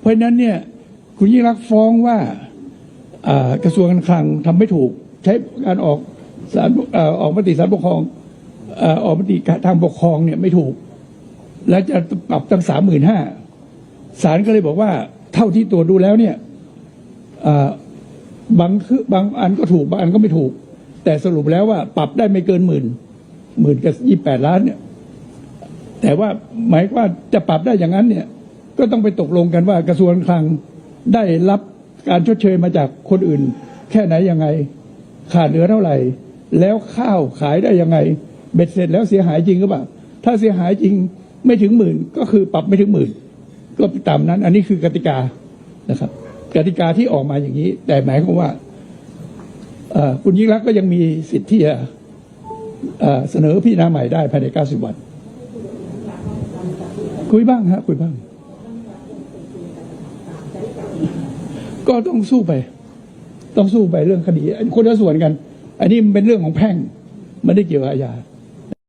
เพราะฉะนั้นเนี่ยคุณยิ่งรักฟ้องว่ากระทรวงการคลังทำไม่ถูก ใช้การออกสารออกมติสารปกครองออกมติทางปกครองเนี่ยไม่ถูก และจะปรับตั้งสามหมื่นห้าศาลก็เลยบอกว่าเท่าที่ตรวจดูแล้วเนี่ยบางคือบางอันก็ถูกบางอันก็ไม่ถูก แต่สรุปแล้วว่าปรับได้ไม่เกินหมื่นหมื่นกับยี่แปดล้านเนี่ยแต่ว่าหมายว่าจะปรับได้อย่างนั้นเนี่ย ก็ต้องไปตกลงกันว่ากระทรวงคลังได้รับการชดเชยมาจากคนอื่น แค่ไหนยังไง ขาดเหลือเท่าไหร่ แล้วข้าวขายได้ยังไง เบ็ดเสร็จแล้วเสียหายจริงหรือเปล่าถ้าเสียหายจริงไม่ถึงหมื่น ก็คือปรับไม่ถึงหมื่น ก็ตามนั้น อันนี้คือกติกานะครับ กติกาที่ออกมาอย่างนี้ แต่หมายความว่าคุณยิ่งรักก็ยังมีสิทธิ์ที่จะเอ่อเสนอพิจารณาใหม่ได้ภายใน 90 วัน คุยบ้างฮะคุยบ้าง ก็ต้องสู้ไป ต้องสู้ไปเรื่องคดีคนละส่วนกัน อันนี้มันเป็นเรื่องของแพ่งไม่ได้เกี่ยวกับอาญา